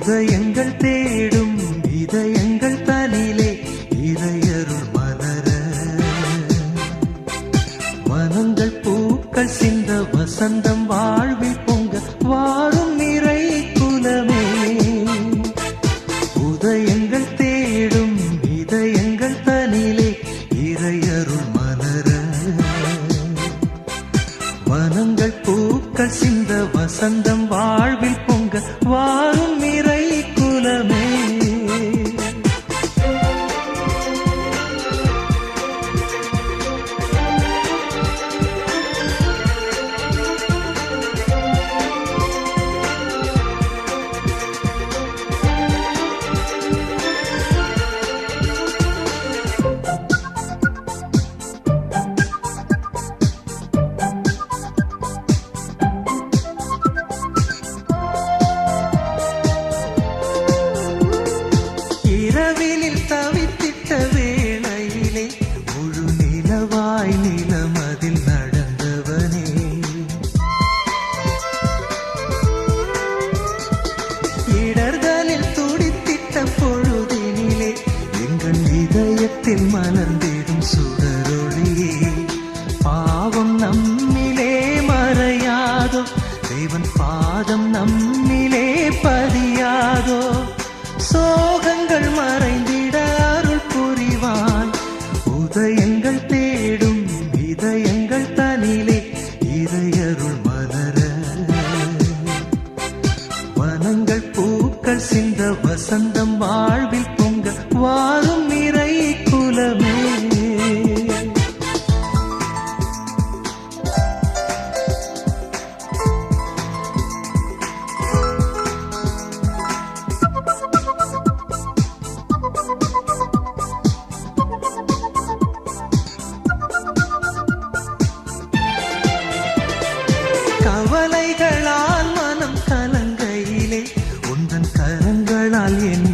உதயங்கள் தேடும் இதயங்கள் தனிலே இதயருள் மலர. மனங்கள் பூக்கள் சிந்த வசந்தம் வாழ்வில் பொங்க வாழும் நிறை குலமே. உதயங்கள் தேடும் இதயங்கள் தனிலே இறையருள் மலர. மனங்கள் பூக்கள் சிந்த வசந்தம் வாழ்வில் பொங்க வாழும் இதயத்தில் மலர்ந்திடும் சுடரொளியே. பாவம் நம்மிலே மறையாதோ? தேவன் பாதம் நம்மிலே பதியாதோ? சோகங்கள் மறைந்திட அருள் புரிவான். உதயங்கள் தேடும் இதயங்கள் தனிலே இறையருள் மலர. வனங்கள் பூக்கள் சிந்த வசந்தம் வாழ்வில் பொங்க வா கவலைகளால் மனம் கலங்கையிலே உந்தன் கரங்களால் என்னை